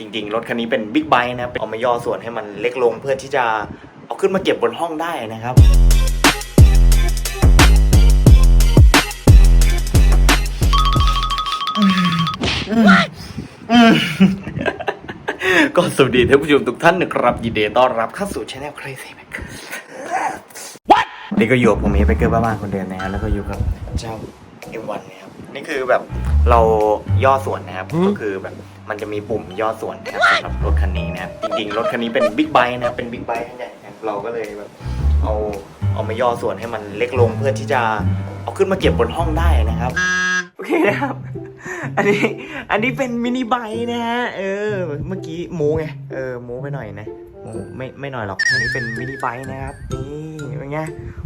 จริงๆ รถคันนี้เป็นบิ๊กไบค์นะครับเอามาย่อส่วนให้มันเล็กลงเพื่อที่จะเอาขึ้นมาเก็บบนห้องได้นะครับก็สวัสดีท่านผู้ชมทุกท่านนะครับ ยินดีต้อนรับเข้าสู่ช anel Crazy Maker นี่ก็อยู่กับผมเอเบเกอร์บ้านๆคนเดิมนะฮะแล้วก็อยู่กับเจ้า M1 นะครับนี่คือแบบเราย่อส่วนนะครับก็คือแบบ มันจะมีปุ่มย่อส่วนนะครับสำหรับรถคันนี้นะครับจริงๆ รถคันนี้เป็นบิ๊กไบค์นะครับเป็นบิ๊กไบค์ใหญ่นะครับเราก็เลยแบบเอาเอามาย่อส่วนให้มันเล็กลงเพื่อที่จะเอาขึ้นมาเก็บบนห้องได้นะครับโอเคนะครับ อันนี้อันนี้เป็นมินิไบค์นะฮะเออ เมื่อกี้โม้ไงเออโม้ไปหน่อยนะโม้ไม่ไม่หน่อยหรอกอันนี้เป็นมินิไบค์นะครับนี่เป็นไง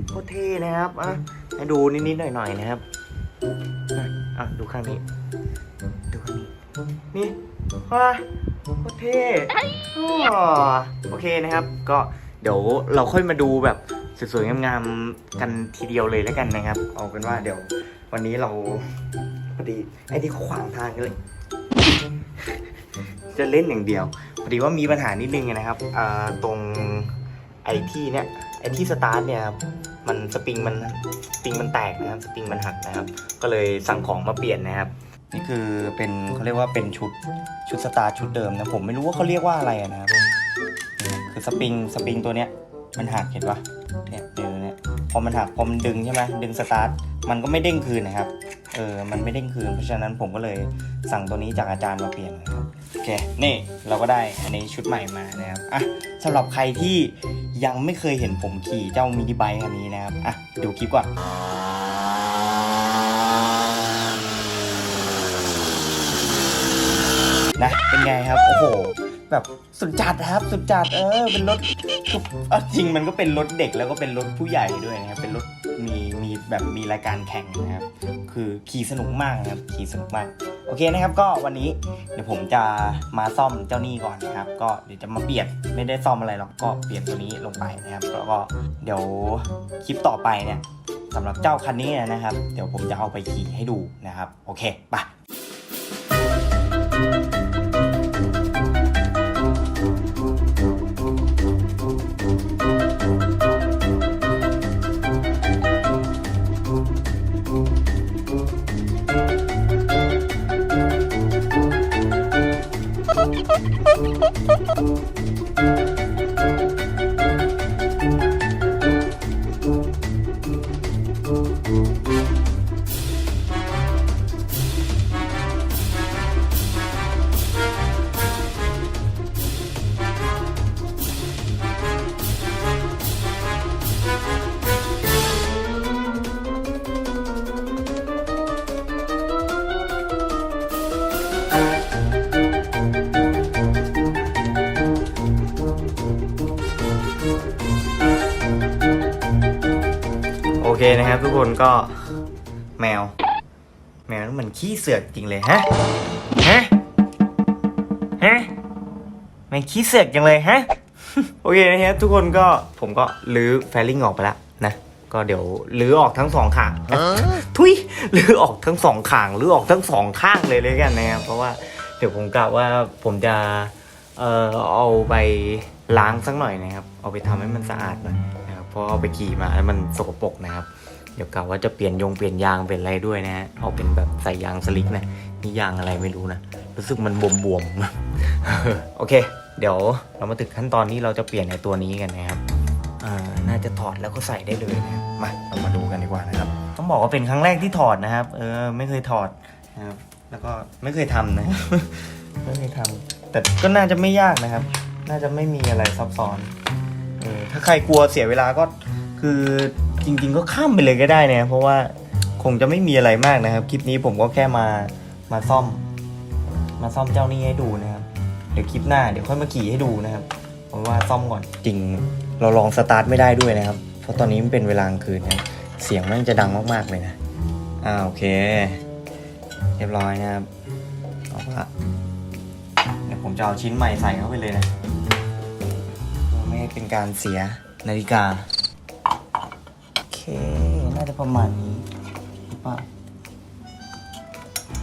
โคตรเท่นะครับอะให้ดูนิดๆหน่อยๆนะครับอะดูข้างนี้ดูข้างนี้นี่ ว้าโคตรเท่อ๋อโอเคนะครับ ก็เดี๋ยวเราค่อยมาดูแบบสวยๆงามๆกันทีเดียวเลยแล้วกันนะครับ เอาเป็นว่าเดี๋ยววันนี้เราพอดีไอ้ที่เขาขวางทางกันเลย จะเล่นอย่างเดียวพอดีว่ามีปัญหานิดนึงนะครับอ่าตรงไอ้ที่เนี่ยไอ้ที่สตาร์ทเนี่ยครับมันสปริงมันสปริงมันแตกนะครับสปริงมันหักนะครับ ก็เลยสั่งของมาเปลี่ยนนะครับ นี่คือเป็นเขาเรียกว่าเป็นชุดชุดสตาร์ชุดเดิมนะผมไม่รู้ว่าเขาเรียกว่าอะไรนะครับคือสปริงสปริงตัวเนี้ยมันหักเห็นปะเนี่ยเดี๋ยวเนี่ยพอมันหักพอมันดึงใช่ไหมดึงสตาร์ทมันก็ไม่เด้งคืนนะครับเออมันไม่เด้งคืนเพราะฉะนั้นผมก็เลยสั่งตัวนี้จากอาจารย์มาเปลี่ยนนะครับโอเคนี่เราก็ได้อันนี้ชุดใหม่มานะครับอะสำหรับใครที่ยังไม่เคยเห็นผมขี่เจ้ามินิไบค์คันนี้นะครับอะดูคลิปก่อน นะ เป็นไงครับ โอ้โห แบบสุดจัดครับ สุดจัด เออ เป็นรถจริงมันก็เป็นรถเด็กแล้วก็เป็นรถผู้ใหญ่ด้วยนะครับ เป็นรถมีมีแบบมีรายการแข่งนะครับ คือขี่สนุกมากนะครับ ขี่สนุกมาก โอเคนะครับ ก็วันนี้เดี๋ยวผมจะมาซ่อมเจ้านี่ก่อนนะครับ ก็เดี๋ยวจะมาเปลี่ยน ไม่ได้ซ่อมอะไรหรอก ก็เปลี่ยนตัวนี้ลงไปนะครับ แล้วก็เดี๋ยวคลิปต่อไปเนี่ยสำหรับเจ้าคันนี้นะครับ เดี๋ยวผมจะเอาไปขี่ให้ดูนะครับ โอเค ไป นะครับทุกคนก็แมว แมวนี่มันขี้เสือกจริงเลยฮะฮะฮะมันขี้เสือกจังเลยฮะโอเคนะครับทุกคนก็ผมก็ลื้อแฟลิงออกไปแล้วนะก็เดี๋ยวลื้อออกทั้งสองข้างทุยลื้อออกทั้งสองข้างลื้อออกทั้งสองข้างเลยเลยกันนะครับเพราะว่าเดี๋ยวผมกะว่าผมจะเอ่อเอาไปล้างสักหน่อยนะครับ เอาไปทำให้มันสะอาดหน่อยนะครับ เพราะเอาไปขี่มาแล้วมันสกปรกนะครับ เดี๋ยวกะว่าจะเปลี่ยนยงเปลี่ยนยางเป็นอะไรด้วยนะฮะเอาเป็นแบบใส่ยางสลิกนะนี่ยางอะไรไม่รู้นะรู้สึกมันบวมๆโอเค เดี๋ยวเรามาถึงขั้นตอนที่เราจะเปลี่ยนในตัวนี้กันนะครับอ่าน่าจะถอดแล้วก็ใส่ได้เลยนะมาเรามาดูกันดีกว่านะครับ ต้องบอกว่าเป็นครั้งแรกที่ถอดนะครับ เออไม่เคยถอดนะครับ แล้วก็ไม่เคยทำนะ ไม่เคยทำแต่ก็น่าจะไม่ยากนะครับ น่าจะไม่มีอะไรซับซ้อน ถ้าใครกลัวเสียเวลาก็คือจริง ๆ ก็ข้ามไปเลยก็ได้นะเพราะว่าคงจะไม่มีอะไรมากนะครับ คลิปนี้ผมก็แค่มามาซ่อม มาซ่อมเจ้านี้ให้ดูนะครับ เดี๋ยวคลิปหน้าเดี๋ยวค่อยมาขี่ให้ดูนะครับผมว่าซ่อมก่อนจริงเราลองสตาร์ทไม่ได้ด้วยนะครับ เพราะตอนนี้มันเป็นเวลากลางคืนนะเสียงมันจะดังมากๆเลยนะอ่าโอเค เรียบร้อยนะครับเอาละเดี๋ยวผมจะเอาชิ้นใหม่ใส่เข้าไปเลยนะ ให้เป็นการเสียนาฬิกา โอเค น่าจะประมาณนี้หรือเปล่า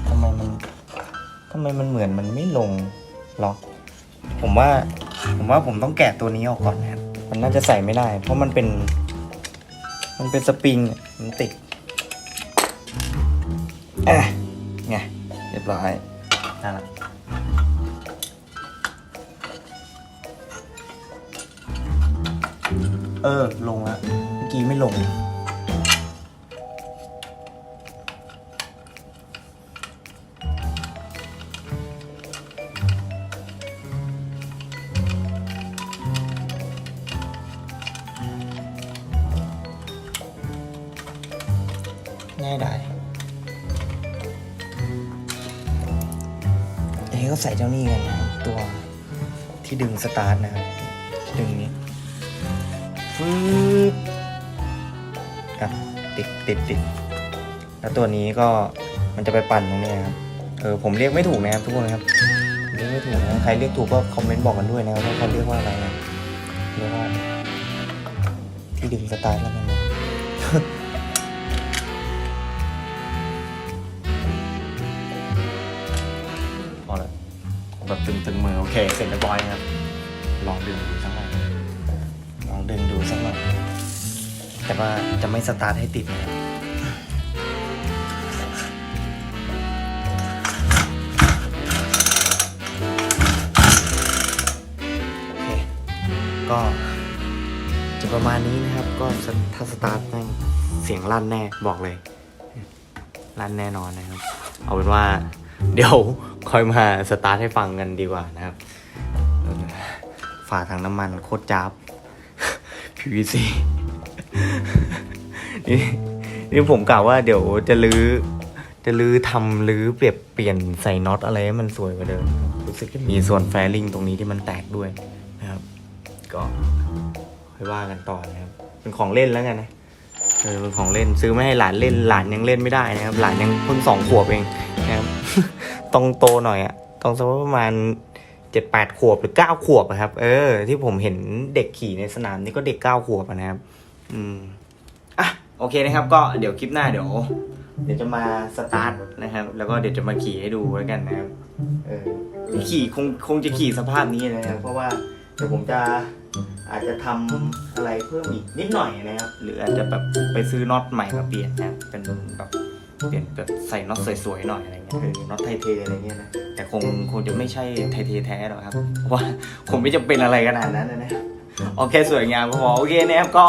ทำไมมันทำไมมันเหมือนมันไม่ลงล็อก ผมว่า ผมว่าผมต้องแกะตัวนี้ออกก่อนนะครับ มันน่าจะใส่ไม่ได้ เพราะมันเป็น มันเป็นสปริง มันติดเอะไงเรียบร้อยนั่นแห เออ ลงแล้วเมื่อกี้ไม่ลง ง่ายได้อันนี้ก็ใส่เจ้านี่กันนะตัวที่ดึงสตาร์ทนะครับดึง ฟืบอะติดติดติดแล้วตัวนี้ก็มันจะไปปั่นตรงนี้นะครับเออผมเรียกไม่ถูกนะครับทุกคนครับเรียกไม่ถูกนะใครเรียกถูกก็คอมเมนต์บอกกันด้วยนะครับว่าเขาเรียกว่าอะไรนะเรียกว่าที่ดึงสตาร์ทแล้วกันนะพอแล้วแบบตึงๆมือโอเคเสร็จเรียบร้อยนะครับลองดึงดูสักหน่อยลอง ดึงดูสักหน่อย แต่ว่าจะไม่สตาร์ทให้ติดนะครับโอเค ก็จะประมาณนี้นะครับ ก็ถ้าสตาร์ทแม่งเสียงลั่นแน่บอกเลย ลั่นแน่นอนนะครับ เอาเป็นว่าเดี๋ยวคอยมาสตาร์ทให้ฟังกันดีกว่านะครับ ฝาถังน้ำมันโคตรจับ PVC นี่นี่ผมกล่าวว่าเดี๋ยวจะลื้อจะลื้อทำลื้อเปรียบเปลี่ยนใส่น็อตอะไรให้มันสวยกว่าเดิมรู้สึกจะมีส่วนแฟริงตรงนี้ที่มันแตกด้วยนะครับ ก็ค่อยว่ากันต่อนะครับ เป็นของเล่นแล้วกันนะเออเป็นของเล่นซื้อไม่ให้หลานเล่นหลานยังเล่นไม่ได้นะครับ หลานยังเพิ่งสองขวบเองนะครับ ต้องโตหน่อยอะ่ะต้องสักประมาณ เจ็ดแปดขวบหรือเก้าขวบอะครับ เออ ที่ผมเห็นเด็กขี่ในสนามนี่ก็เด็กเก้าขวบนะครับ อืมอะโอเคนะครับ ก็เดี๋ยวคลิปหน้าเดี๋ยวเดี๋ยวจะมาสตาร์ทนะครับ แล้วก็เดี๋ยวจะมาขี่ให้ดูแล้วกันนะครับ เออขี่คงคงจะขี่สภาพนี้นะครับ เพราะว่าเดี๋ยวผมจะอาจจะทำอะไรเพิ่มอีกนิดหน่อยนะครับ หรืออาจจะแบบไปซื้อน็อตใหม่มาเปลี่ยนนะครับเป็นแบบ เปลี่ยนแบบใส่น็อตสวยๆหน่อยอะไรเงี้ยเออน็อตไทเทอะไรเงี้ยนะแต่คงคงจะไม่ใช่ไทเทแท้หรอกครับเพราะว่าคงไม่จำเป็นอะไรขนาดนั้นนะครับโอเคสวยงามก็พอโอเคนะครับก็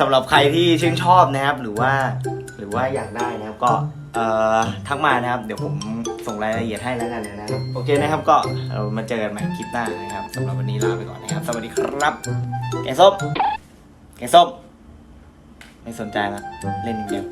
สำหรับใครที่ชื่นชอบนะครับหรือว่า หรือว่าอยากได้นะครับก็เอ่อทักมานะครับ เดี๋ยวผมส่งรายละเอียดให้แล้วกันนะครับโอเคนะครับก็เรามาเจอกันใหม่คลิปหน้านะครับสำหรับวันนี้ลาไปก่อนนะครับ สวัสดีครับ แกงส้มแกงส้มไม่สนใจละเล่นอย่างเดียว